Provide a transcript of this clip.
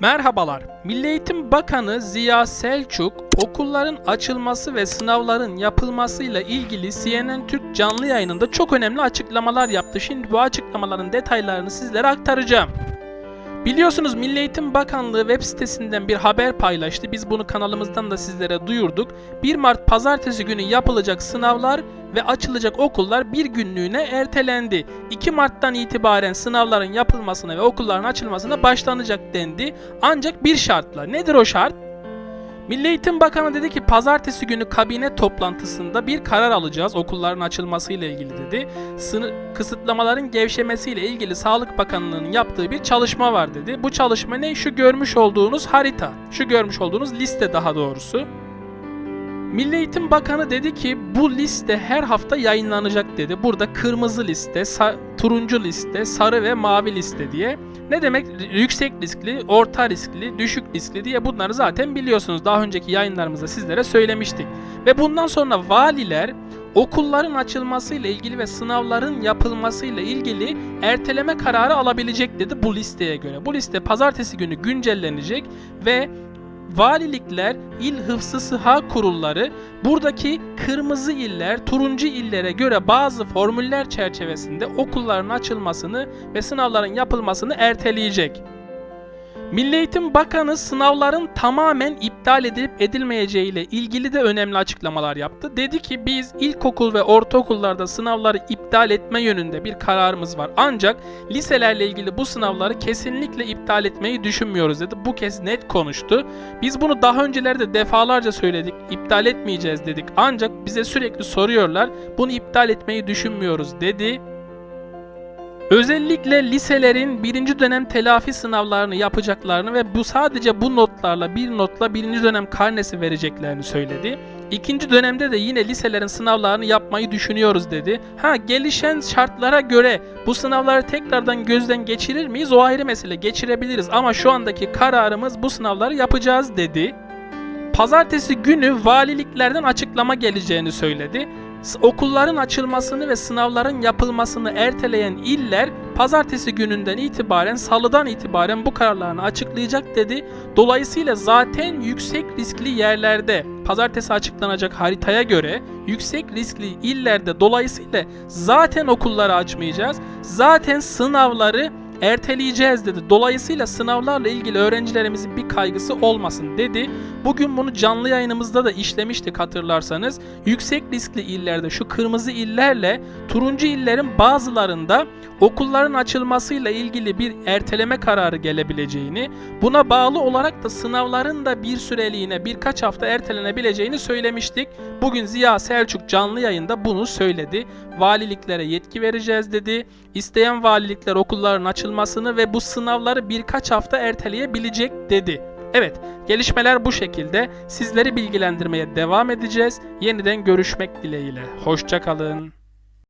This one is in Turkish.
Merhabalar. Milli Eğitim Bakanı Ziya Selçuk, okulların açılması ve sınavların yapılmasıyla ilgili CNN Türk canlı yayınında çok önemli açıklamalar yaptı. Şimdi bu açıklamaların detaylarını sizlere aktaracağım. Biliyorsunuz Milli Eğitim Bakanlığı web sitesinden bir haber paylaştı. Biz bunu kanalımızdan da sizlere duyurduk. 1 Mart pazartesi günü yapılacak sınavlar ve açılacak okullar bir günlüğüne ertelendi. 2 Mart'tan itibaren sınavların yapılmasına ve okulların açılmasına başlanacak dendi. Ancak bir şartla. Nedir o şart? Milli Eğitim Bakanı dedi ki pazartesi günü kabine toplantısında bir karar alacağız okulların açılmasıyla ilgili dedi. Sınır kısıtlamaların gevşemesiyle ilgili Sağlık Bakanlığı'nın yaptığı bir çalışma var dedi. Bu çalışma ne? Şu görmüş olduğunuz harita. Şu görmüş olduğunuz liste daha doğrusu. Milli Eğitim Bakanı dedi ki bu liste her hafta yayınlanacak dedi. Burada kırmızı liste, turuncu liste, sarı ve mavi liste diye. Ne demek? Yüksek riskli, orta riskli, düşük riskli diye bunları zaten biliyorsunuz. Daha önceki yayınlarımızda sizlere söylemiştik. Ve bundan sonra valiler okulların açılmasıyla ilgili ve sınavların yapılmasıyla ilgili erteleme kararı alabilecek dedi bu listeye göre. Bu liste pazartesi günü güncellenecek ve valilikler, il hıfzı sıha kurulları buradaki kırmızı iller, turuncu illere göre bazı formüller çerçevesinde okulların açılmasını ve sınavların yapılmasını erteleyecek. Milli Eğitim Bakanı sınavların tamamen iptal edilip edilmeyeceği ile ilgili de önemli açıklamalar yaptı. Dedi ki biz ilkokul ve ortaokullarda sınavları iptal etme yönünde bir kararımız var. Ancak liselerle ilgili bu sınavları kesinlikle iptal etmeyi düşünmüyoruz dedi. Bu kez net konuştu. Biz bunu daha öncelerde defalarca söyledik. İptal etmeyeceğiz dedik. Ancak bize sürekli soruyorlar. Bunu iptal etmeyi düşünmüyoruz dedi. Özellikle liselerin birinci dönem telafi sınavlarını yapacaklarını ve bu sadece bu notlarla bir notla birinci dönem karnesi vereceklerini söyledi. İkinci dönemde de yine liselerin sınavlarını yapmayı düşünüyoruz dedi. Ha gelişen şartlara göre bu sınavları tekrardan gözden geçirir miyiz? O ayrı mesele. Geçirebiliriz ama şu andaki kararımız bu sınavları yapacağız dedi. Pazartesi günü valiliklerden açıklama geleceğini söyledi. Okulların açılmasını ve sınavların yapılmasını erteleyen iller pazartesi gününden itibaren salıdan itibaren bu kararlarını açıklayacak dedi. Dolayısıyla zaten yüksek riskli yerlerde pazartesi açıklanacak haritaya göre yüksek riskli illerde dolayısıyla zaten okulları açmayacağız. Zaten sınavları erteleyeceğiz dedi. Dolayısıyla sınavlarla ilgili öğrencilerimizin bir kaygısı olmasın dedi. Bugün bunu canlı yayınımızda da işlemiştik hatırlarsanız. Yüksek riskli illerde şu kırmızı illerle turuncu illerin bazılarında okulların açılmasıyla ilgili bir erteleme kararı gelebileceğini, buna bağlı olarak da sınavların da bir süreliğine birkaç hafta ertelenebileceğini söylemiştik. Bugün Ziya Selçuk canlı yayında bunu söyledi. Valiliklere yetki vereceğiz dedi. İsteyen valilikler okulların açılmasını ve bu sınavları birkaç hafta erteleyebilecek dedi. Evet, gelişmeler bu şekilde. Sizleri bilgilendirmeye devam edeceğiz. Yeniden görüşmek dileğiyle. Hoşçakalın.